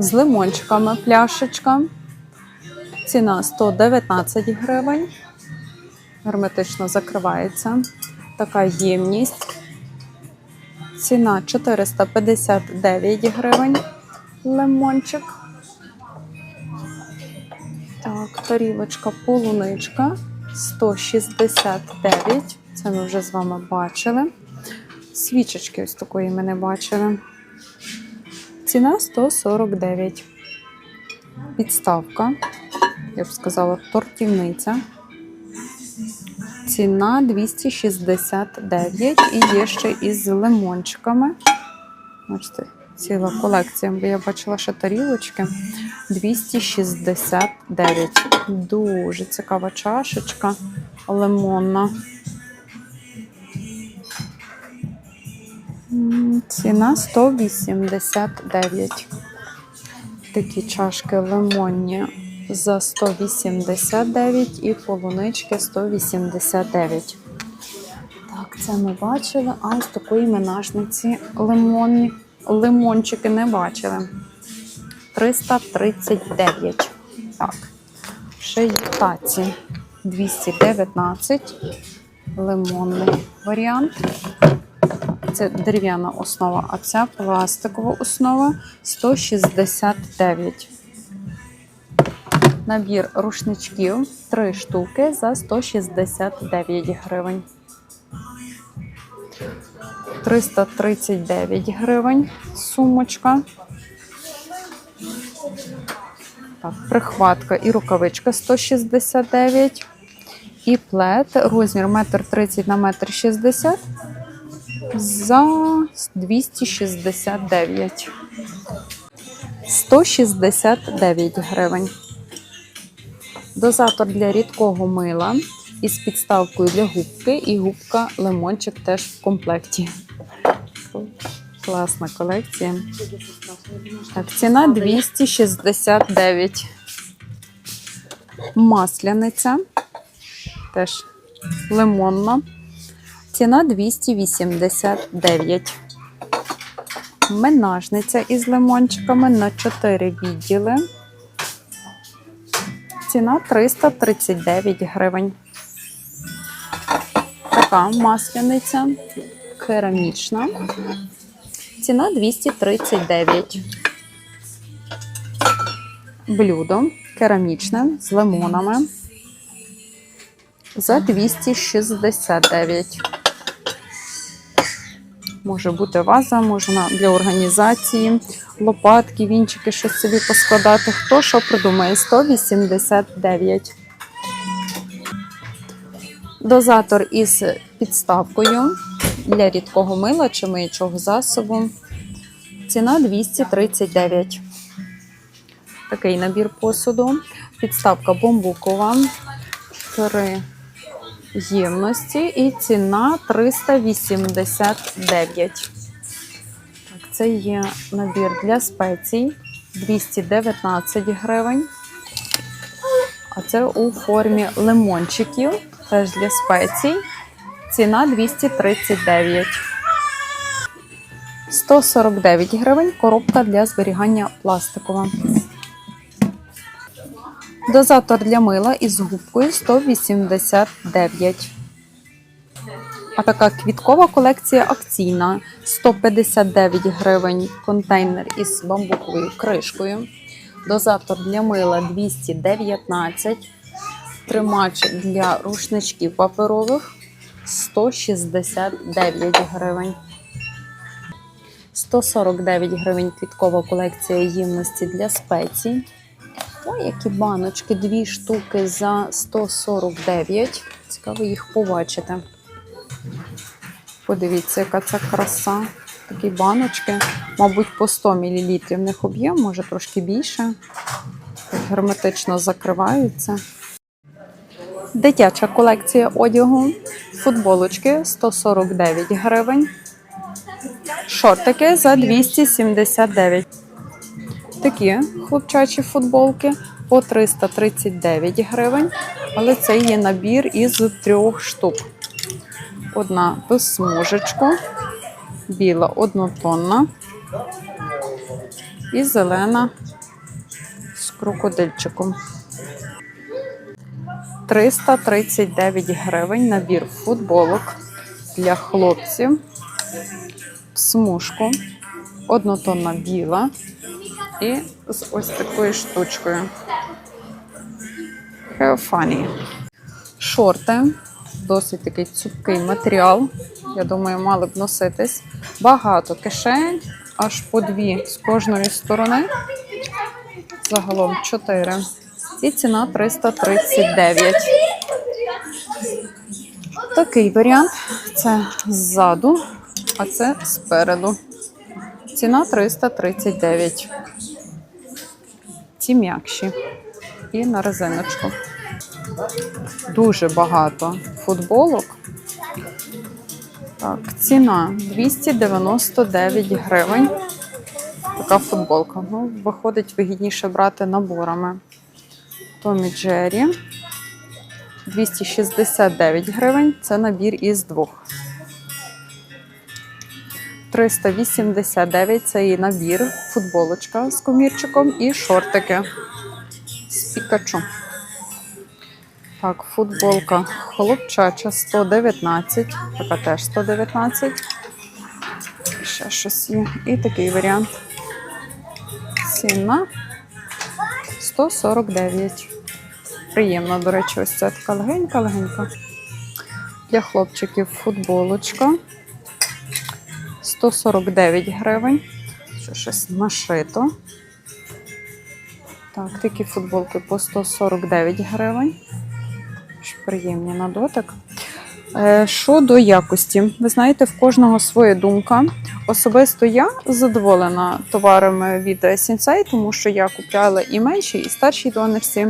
з лимончиками пляшечка. Ціна 119 гривень. Герметично закривається. Така ємність. Ціна 459 гривень. Лимончик. Так, тарілочка полуничка 169. Це ми вже з вами бачили. Свічечки ось такої ми не бачили. Ціна 149. Підставка, я б сказала, тортівниця. Ціна 269 і є ще із лимончиками. Бачите, ціла колекція, бо я бачила ще тарілочки. 269. Дуже цікава чашечка лимонна. Ціна 189. Такі чашки лимонні за 189 і полунички 189. Так, це ми бачили. А ось такої менажниці лимонні. Лимончики не бачили. 339. Так. Ще є таці 219. Лимонний варіант. Це дерев'яна основа, а ця пластикова основа 169. Набір рушничків 3 штуки за 169 гривень. 339 гривень сумочка. Так, прихватка і рукавичка 169. І плед розмір 1,30 на 1,60 м за 269. 169 гривень. Дозатор для рідкого мила із підставкою для губки і губка лимончик теж в комплекті. Класна колекція. Так, ціна 269. Масляниця. Теж лимонна. Ціна 289. Менажниця із лимончиками на 4 відділи. Ціна 339 гривень. Така масляниця керамічна. Ціна 239. Блюдо керамічне з лимонами за 269. Може бути ваза, можна для організації, лопатки, вінчики, щось собі поскладати. Хто що придумає? 189. Дозатор із підставкою для рідкого мила чи миючого засобу. Ціна 239. Такий набір посуду. Підставка бамбукова. Три ємності і ціна 389. Так, це є набір для спецій 219 гривень. А це у формі лимончиків, теж для спецій. Ціна 239. 149 гривень коробка для зберігання пластикова. Дозатор для мила із губкою 189. А така квіткова колекція акційна 159 гривень контейнер із бамбуковою кришкою. Дозатор для мила 219. Тримач для рушничків паперових 169 гривень. 149 гривень квіткова колекція ємності для спецій. Ой, які баночки, дві штуки за 149. Цікаво їх побачити. Подивіться, яка це краса. Такі баночки, мабуть, по 100 мл в них об'єм, може трошки більше. Так Герметично закриваються. Дитяча колекція одягу. Футболочки 149 гривень. Шортики за 279. Такі хлопчачі футболки по 339 гривень. Але це є набір із трьох штук. Одна без смужечку, біла однотонна. І зелена з крокодильчиком. 339 гривень набір футболок для хлопців. Смужку. Однотонна біла. І з ось такою штучкою. Funny. Шорти. Досить такий цупкий матеріал. Я думаю, мали б носитись. Багато кишень, аж по дві з кожної сторони. Загалом 4. І ціна 339. Такий варіант. Це ззаду, а це спереду. Ціна 339. Ці м'якші. І на резиночку. Дуже багато футболок. Так, ціна 299 гривень. Така футболка. Ну, виходить вигідніше брати наборами. Томі Джері. 269 гривень. Це набір із двох. 389 це і набір, футболочка з комірчиком і шортики з пікачу. Так, футболка хлопчача 119, така теж 119. Ще щось є. І такий варіант. Ціна 149. Приємно, до речі, ось це така легенька-легенька. Для хлопчиків футболочка 149 гривень. Що щось нашито. Так, такі футболки по 149 гривень. Ж Приємні на дотик. Е, Щодо якості, ви знаєте, в кожного своя думка. Особисто я задоволена товарами від Сінсей, тому що я купляла і менші, і старші донорці.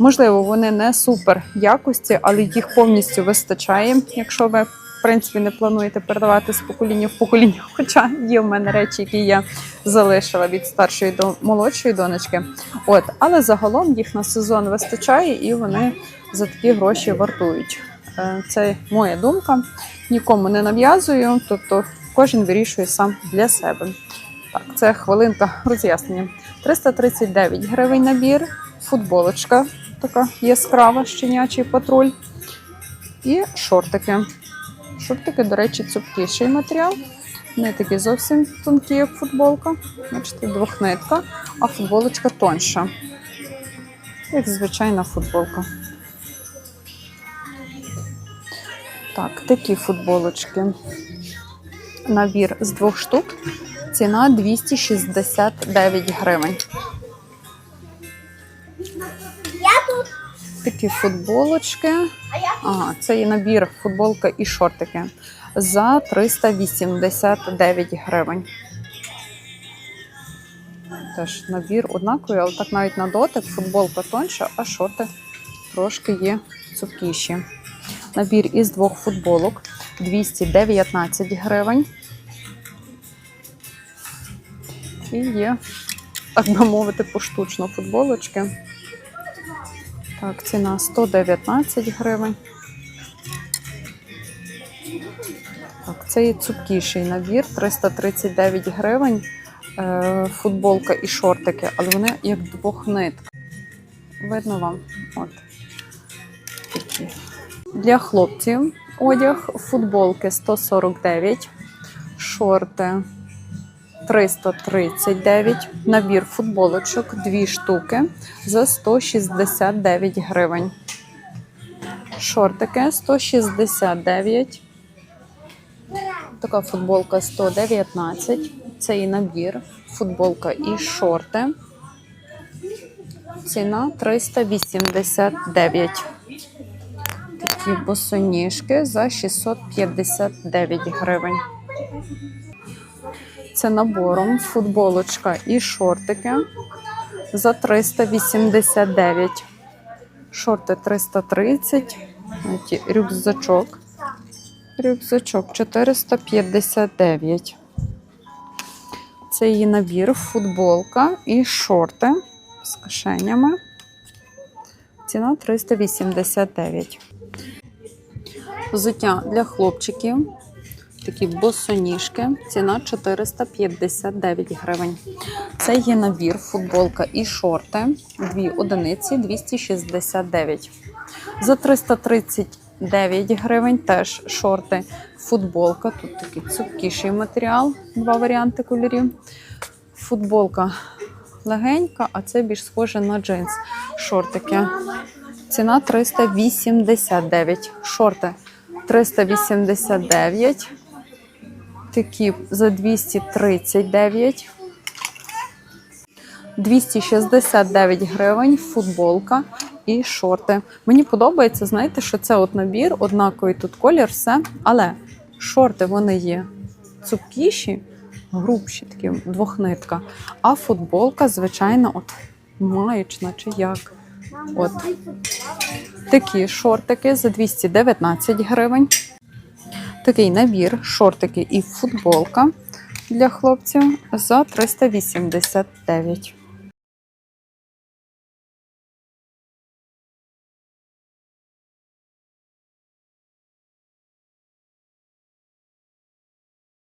Можливо, вони не супер якості, але їх повністю вистачає, якщо ви принципі не плануєте передавати з покоління в покоління. Хоча є в мене речі, які я залишила від старшої до молодшої донечки. От, але загалом їх на сезон вистачає і вони за такі гроші вартують. Е, Це моя думка. Нікому не нав'язую, тобто кожен вирішує сам для себе. Так, це хвилинка роз'яснення. 339 гривень набір, футболочка така яскрава, щенячий патруль. І шортики. Шортики, до речі, цупкіший матеріал. Не такі зовсім тонкі, як футболка. Бачите, двохнитка, а футболочка тонша. Як звичайна футболка. Так, такі футболочки. Набір з двох штук. Ціна 269 гривень. Такі футболочки. Ага, це є набір футболка і шортики за 389 гривень. Теж набір однаковий, але так навіть на дотик. Футболка тонша, а шорти трошки є цупкіші. Набір із двох футболок 219 гривень. І є, так би мовити, поштучно футболочки. Так, ціна 119 гривень. Так, це є цупкіший набір 339 гривень. Е, футболка і шортики, але вони як двохнитка. Видно вам? От. Такі. Для хлопців одяг футболки 149, шорти 339, набір футболочок 2 штуки за 169 гривень. Шортики 169. Така футболка 119. Це і набір. Футболка і шорти. Ціна 389. Такі босоніжки за 659 гривень. Це набором футболочка і шортики за 389. Шорти 330. Рюкзачок. Рюкзачок 459. Це її набір, футболка і шорти з кишенями. Ціна 389. Взуття для хлопчиків. Такі босоніжки. Ціна 459 гривень. Це є набір, футболка і шорти. Дві одиниці 269. За 339 гривень теж шорти, футболка. Тут такий цупкіший матеріал, два варіанти кольорів. Футболка легенька, а це більш схоже на джинс. Шортики. Ціна 389. Шорти 389. Такі за 239. 269 гривень, футболка і шорти. Мені подобається, знаєте, що це от набір, однаковий тут колір, все. Але шорти вони є цупкіші, грубші, такі двохнитка. А футболка, звичайно, от маючна чи як. От такі шортики за 219 гривень. Такий набір, шортики і футболка для хлопців за 389.